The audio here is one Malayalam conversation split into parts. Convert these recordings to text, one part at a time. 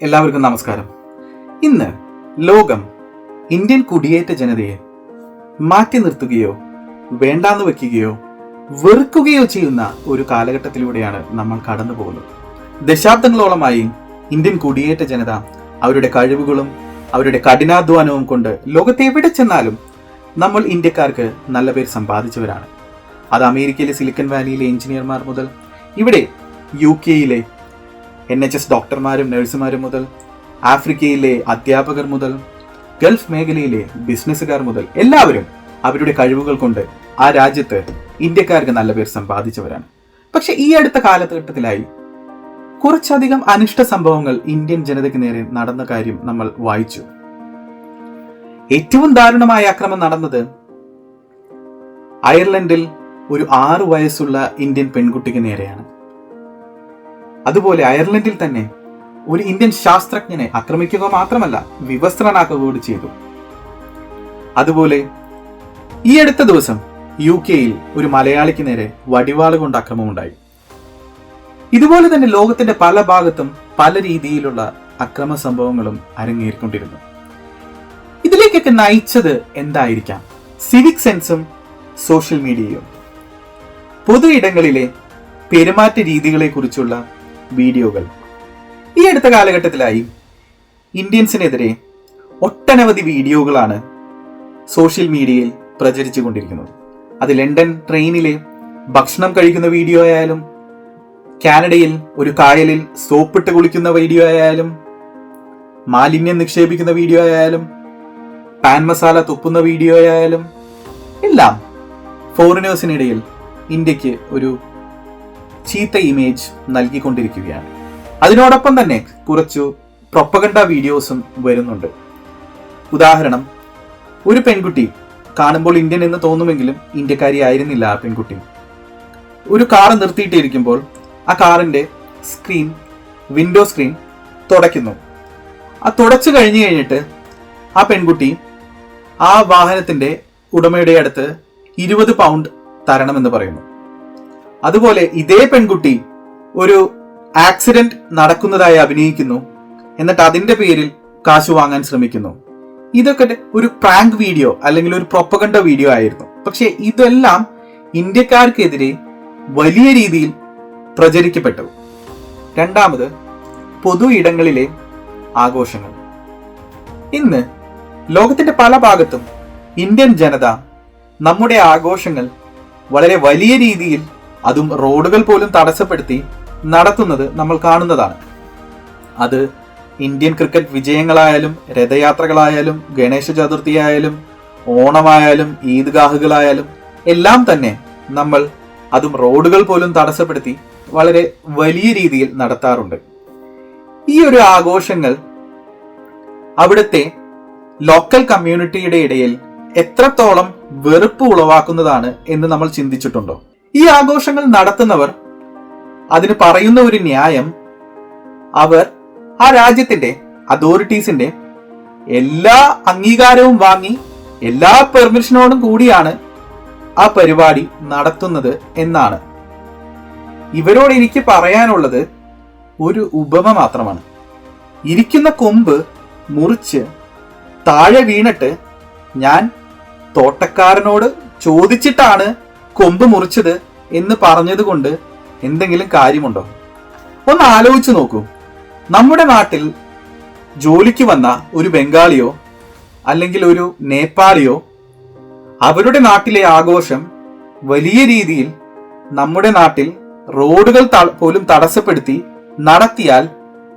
എല്ലാവർക്കും നമസ്കാരം. ഇന്ന് ലോകം ഇന്ത്യൻ കുടിയേറ്റ ജനതയെ മാറ്റി നിർത്തുകയോ വേണ്ടാന്ന് വെക്കുകയോ വെറുക്കുകയോ ചെയ്യുന്ന ഒരു കാലഘട്ടത്തിലൂടെയാണ് നമ്മൾ കടന്നു പോകുന്നത്. ദശാബ്ദങ്ങളോളമായി ഇന്ത്യൻ കുടിയേറ്റ ജനത അവരുടെ കഴിവുകളും അവരുടെ കഠിനാധ്വാനവും കൊണ്ട് ലോകത്ത് എവിടെ ചെന്നാലും നമ്മൾ ഇന്ത്യക്കാർക്ക് നല്ല പേര് സമ്പാദിച്ചവരാണ്. അത് അമേരിക്കയിലെ സിലിക്കൺ വാലിയിലെ എഞ്ചിനീയർമാർ മുതൽ ഇവിടെ യു കെയിലെ എൻ എച്ച് എസ് ഡോക്ടർമാരും നഴ്സുമാരും മുതൽ ആഫ്രിക്കയിലെ അധ്യാപകർ മുതൽ ഗൾഫ് മേഖലയിലെ ബിസിനസ്സുകാർ മുതൽ എല്ലാവരും അവരുടെ കഴിവുകൾ കൊണ്ട് ആ രാജ്യത്ത് ഇന്ത്യക്കാർക്ക് നല്ല പേർ സമ്പാദിച്ചവരാണ്. പക്ഷെ ഈ അടുത്ത കാലഘട്ടത്തിലായി കുറച്ചധികം അനിഷ്ട സംഭവങ്ങൾ ഇന്ത്യൻ ജനതയ്ക്ക് നേരെ നടന്ന കാര്യം നമ്മൾ വായിച്ചു. ഏറ്റവും ദാരുണമായ അക്രമം നടന്നത് അയർലൻഡിൽ ഒരു ആറു വയസ്സുള്ള ഇന്ത്യൻ പെൺകുട്ടിക്ക് നേരെയാണ്. അതുപോലെ അയർലൻഡിൽ തന്നെ ഒരു ഇന്ത്യൻ ശാസ്ത്രജ്ഞനെ ആക്രമിക്കുക മാത്രമല്ല വിവസ്ത്രനാക്കുക കൂടി ചെയ്തു. അതുപോലെ ഈ അടുത്ത ദിവസം യു കെയിൽ ഒരു മലയാളിക്ക് നേരെ വടിവാൾ കൊണ്ട് അക്രമമുണ്ടായി. ഇതുപോലെ തന്നെ ലോകത്തിന്റെ പല ഭാഗത്തും പല രീതിയിലുള്ള അക്രമ സംഭവങ്ങളും അരങ്ങേറിക്കൊണ്ടിരുന്നു. ഇതിലേക്കൊക്കെ നയിച്ചത് എന്തായിരിക്കാം? സിവിക് സെൻസും സോഷ്യൽ മീഡിയയും പൊതു ഇടങ്ങളിലെ പെരുമാറ്റ രീതികളെ കുറിച്ചുള്ള വീഡിയോകൾ. ഈ അടുത്ത കാലഘട്ടത്തിലായി ഇന്ത്യൻസിനെതിരെ ഒട്ടനവധി വീഡിയോകളാണ് സോഷ്യൽ മീഡിയയിൽ പ്രചരിച്ചു കൊണ്ടിരിക്കുന്നത് അത് ലണ്ടൻ ട്രെയിനിലെ ഭക്ഷണം കഴിക്കുന്ന വീഡിയോ ആയാലും കാനഡയിൽ ഒരു കായലിൽ സോപ്പിട്ട് കുളിക്കുന്ന വീഡിയോ ആയാലും മാലിന്യം നിക്ഷേപിക്കുന്ന വീഡിയോ ആയാലും പാൻ മസാല തുപ്പുന്ന വീഡിയോ ആയാലും എല്ലാം ഫോറിനേഴ്സിനിടയിൽ ഇന്ത്യയ്ക്ക് ഒരു ചീത്ത ഇമേജ് നൽകിക്കൊണ്ടിരിക്കുകയാണ്. അതിനോടൊപ്പം തന്നെ കുറച്ചു പ്രൊപ്പഗണ്ട വീഡിയോസും വരുന്നുണ്ട്. ഉദാഹരണം ഒരു പെൺകുട്ടി കാണുമ്പോൾ ഇന്ത്യൻ എന്ന് തോന്നുമെങ്കിലും ഇന്ത്യക്കാരി ആയിരുന്നില്ല ആ പെൺകുട്ടി. ഒരു കാർ നിർത്തിയിട്ടിരിക്കുമ്പോൾ ആ കാറിന്റെ സ്ക്രീൻ വിൻഡോ സ്ക്രീൻ തുടയ്ക്കുന്നു. ആ തുടച്ചു കഴിഞ്ഞു കഴിഞ്ഞിട്ട് ആ പെൺകുട്ടി ആ വാഹനത്തിന്റെ ഉടമയുടെ അടുത്ത് ഇരുപത് പൗണ്ട് തരണമെന്ന് പറയുന്നു. അതുപോലെ ഇതേ പെൺകുട്ടി ഒരു ആക്സിഡന്റ് നടക്കുന്നതായി അഭിനയിക്കുന്നു. എന്നിട്ട് അതിന്റെ പേരിൽ കാശു വാങ്ങാൻ ശ്രമിക്കുന്നു. ഇതൊക്കെ ഒരു പ്രാങ്ക് വീഡിയോ അല്ലെങ്കിൽ ഒരു പ്രൊപ്പകണ്ട വീഡിയോ ആയിരുന്നു. പക്ഷെ ഇതെല്ലാം ഇന്ത്യക്കാർക്കെതിരെ വലിയ രീതിയിൽ പ്രചരിക്കപ്പെട്ടു. രണ്ടാമത് പൊതു ഇടങ്ങളിലെ ആഘോഷങ്ങൾ. ഇന്ന് ലോകത്തിന്റെ പല ഭാഗത്തും ഇന്ത്യൻ ജനത നമ്മുടെ ആഘോഷങ്ങൾ വളരെ വലിയ രീതിയിൽ അതും റോഡുകൾ പോലും തടസ്സപ്പെടുത്തി നടത്തുന്നത് നമ്മൾ കാണുന്നതാണ്. അത് ഇന്ത്യൻ ക്രിക്കറ്റ് വിജയങ്ങളായാലും രഥയാത്രകളായാലും ഗണേശ ചതുർത്ഥി ആയാലും ഓണമായാലും ഈദ്ഗാഹുകളായാലും എല്ലാം തന്നെ നമ്മൾ അതും റോഡുകൾ പോലും തടസ്സപ്പെടുത്തി വളരെ വലിയ രീതിയിൽ നടത്താറുണ്ട്. ഈ ഒരു ആഘോഷങ്ങൾ അവിടുത്തെ ലോക്കൽ കമ്മ്യൂണിറ്റിയുടെ ഇടയിൽ എത്രത്തോളം വെറുപ്പ് ഉളവാക്കുന്നതാണ് എന്ന് നമ്മൾ ചിന്തിച്ചിട്ടുണ്ടോ? ഈ ആഘോഷങ്ങൾ നടത്തുന്നവർ അതിന് പറയുന്ന ഒരു ന്യായം അവർ ആ രാജ്യത്തിന്റെ അതോറിറ്റീസിന്റെ എല്ലാ അംഗീകാരവും വാങ്ങി എല്ലാ പെർമിഷനോടും കൂടിയാണ് ആ പരിപാടി നടത്തുന്നത് എന്നാണ്. ഇവരോട് എനിക്ക് പറയാനുള്ളത് ഒരു ഉപമ മാത്രമാണ്. ഇരിക്കുന്ന കൊമ്പ് മുറിച്ച് താഴെ വീണിട്ട് ഞാൻ തോട്ടക്കാരനോട് ചോദിച്ചിട്ടാണ് കൊമ്പ് മുറിച്ചത് എന്ന് പറഞ്ഞതുകൊണ്ട് എന്തെങ്കിലും കാര്യമുണ്ടോ? ഒന്ന് ആലോചിച്ചു നോക്കൂ. നമ്മുടെ നാട്ടിൽ ജോലിക്ക് വന്ന ഒരു ബംഗാളിയോ അല്ലെങ്കിൽ ഒരു നേപ്പാളിയോ അവരുടെ നാട്ടിലെ ആഘോഷം വലിയ രീതിയിൽ നമ്മുടെ നാട്ടിൽ റോഡുകൾ പോലും തടസ്സപ്പെടുത്തി നടത്തിയാൽ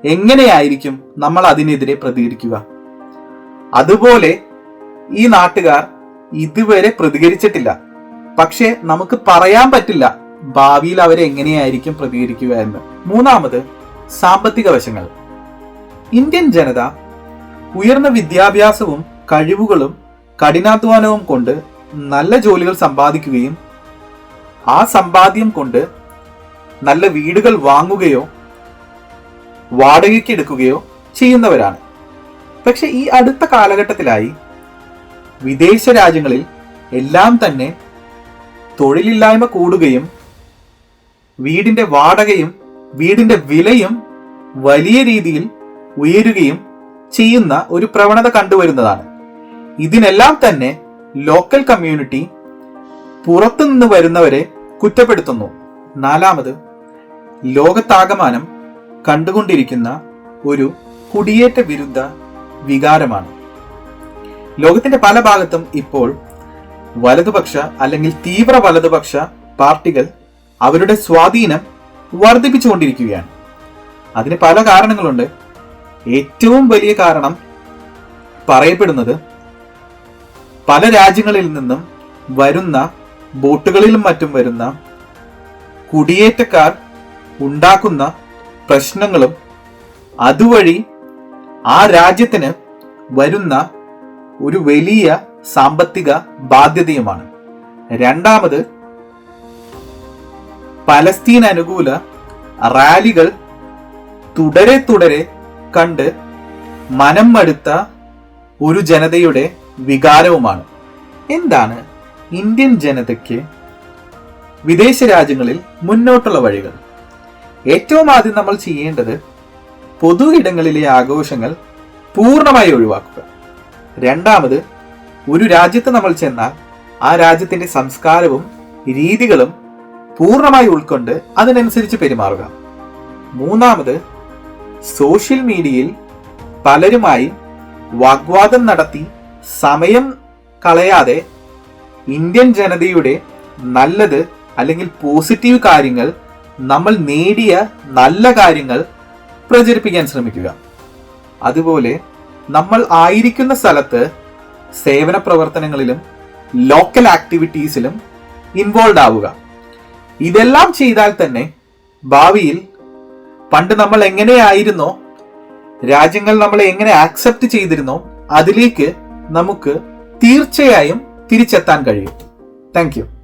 എങ്ങനെയായിരിക്കും നമ്മൾ അതിനെതിരെ പ്രതികരിക്കുക? അതുപോലെ ഈ നാട്ടുകാർ ഇതുവരെ പ്രതികരിച്ചിട്ടില്ല. പക്ഷേ നമുക്ക് പറയാൻ പറ്റില്ല ഭാവിയിൽ അവരെങ്ങനെയായിരിക്കും പ്രതികരിക്കുക എന്ന്. മൂന്നാമത് സാമ്പത്തിക വശങ്ങൾ. ഇന്ത്യൻ ജനത ഉയർന്ന വിദ്യാഭ്യാസവും കഴിവുകളും കഠിനാധ്വാനവും കൊണ്ട് നല്ല ജോലികൾ സമ്പാദിക്കുകയും ആ സമ്പാദ്യം കൊണ്ട് നല്ല വീടുകൾ വാങ്ങുകയോ വാടകയ്ക്ക് എടുക്കുകയോ ചെയ്യുന്നവരാണ്. പക്ഷെ ഈ അടുത്ത കാലഘട്ടത്തിലായി വിദേശ രാജ്യങ്ങളിൽ എല്ലാം തന്നെ തൊഴിലില്ലായ്മ കൂടുകയും വീടിന്റെ വാടകയും വീടിന്റെ വിലയും വലിയ രീതിയിൽ ഉയരുകയും ചെയ്യുന്ന ഒരു പ്രവണത കണ്ടുവരുന്നതാണ്. ഇതിനെല്ലാം തന്നെ ലോക്കൽ കമ്മ്യൂണിറ്റി പുറത്തുനിന്ന് വരുന്നവരെ കുറ്റപ്പെടുത്തുന്നു. നാലാമത് ലോകത്താകമാനം കണ്ടുകൊണ്ടിരിക്കുന്ന ഒരു കുടിയേറ്റ വിരുദ്ധ വികാരമാണ്. ലോകത്തിന്റെ പല ഭാഗത്തും ഇപ്പോൾ വലതുപക്ഷ അല്ലെങ്കിൽ തീവ്ര വലതുപക്ഷ പാർട്ടികൾ അവരുടെ സ്വാധീനം വർദ്ധിപ്പിച്ചുകൊണ്ടിരിക്കുകയാണ്. അതിന് പല കാരണങ്ങളുണ്ട്. ഏറ്റവും വലിയ കാരണം പറയപ്പെടുന്നത് പല രാജ്യങ്ങളിൽ നിന്നും വരുന്ന ബോട്ടുകളിലും മറ്റും വരുന്ന കുടിയേറ്റക്കാർ ഉണ്ടാക്കുന്ന പ്രശ്നങ്ങളും അതുവഴി ആ രാജ്യത്തിന് വരുന്ന ഒരു വലിയ സാമ്പത്തിക ബാധ്യതയുമാണ്. രണ്ടാമത് പലസ്തീൻ അനുകൂല റാലികൾ തുടരെ തുടരെ കണ്ട് മനം മടുത്ത ഒരു ജനതയുടെ വികാരവുമാണ്. എന്താണ് ഇന്ത്യൻ ജനതയ്ക്ക് വിദേശ രാജ്യങ്ങളിൽ മുന്നോട്ടുള്ള വഴികൾ? ഏറ്റവും ആദ്യം നമ്മൾ ചെയ്യേണ്ടത് പൊതു ഇടങ്ങളിലെ ആഘോഷങ്ങൾ പൂർണമായി ഒഴിവാക്കുക. രണ്ടാമത് ഒരു രാജ്യത്ത് നമ്മൾ ചെന്നാൽ ആ രാജ്യത്തിന്റെ സംസ്കാരവും രീതികളും പൂർണമായി ഉൾക്കൊണ്ട് അതിനനുസരിച്ച് പെരുമാറുക. മൂന്നാമത് സോഷ്യൽ മീഡിയയിൽ പലരുമായി വാഗ്വാദം നടത്തി സമയം കളയാതെ ഇന്ത്യൻ ജനതയുടെ നല്ലത് അല്ലെങ്കിൽ പോസിറ്റീവ് കാര്യങ്ങൾ നമ്മൾ നേടിയ നല്ല കാര്യങ്ങൾ പ്രചരിപ്പിക്കാൻ ശ്രമിക്കുക. അതുപോലെ നമ്മൾ ആയിരിക്കുന്ന സ്ഥലത്ത് സേവന പ്രവർത്തനങ്ങളിലും ലോക്കൽ ആക്ടിവിറ്റീസിലും ഇൻവോൾവ് ആവുക. ഇതെല്ലാം ചെയ്താൽ തന്നെ ഭാവിയിൽ പണ്ട് നമ്മൾ എങ്ങനെയായിരുന്നോ രാജ്യങ്ങൾ നമ്മളെ എങ്ങനെ ആക്സെപ്റ്റ് ചെയ്തിരുന്നോ അതിലേക്ക് നമുക്ക് തീർച്ചയായും തിരിച്ചെത്താൻ കഴിയും. താങ്ക്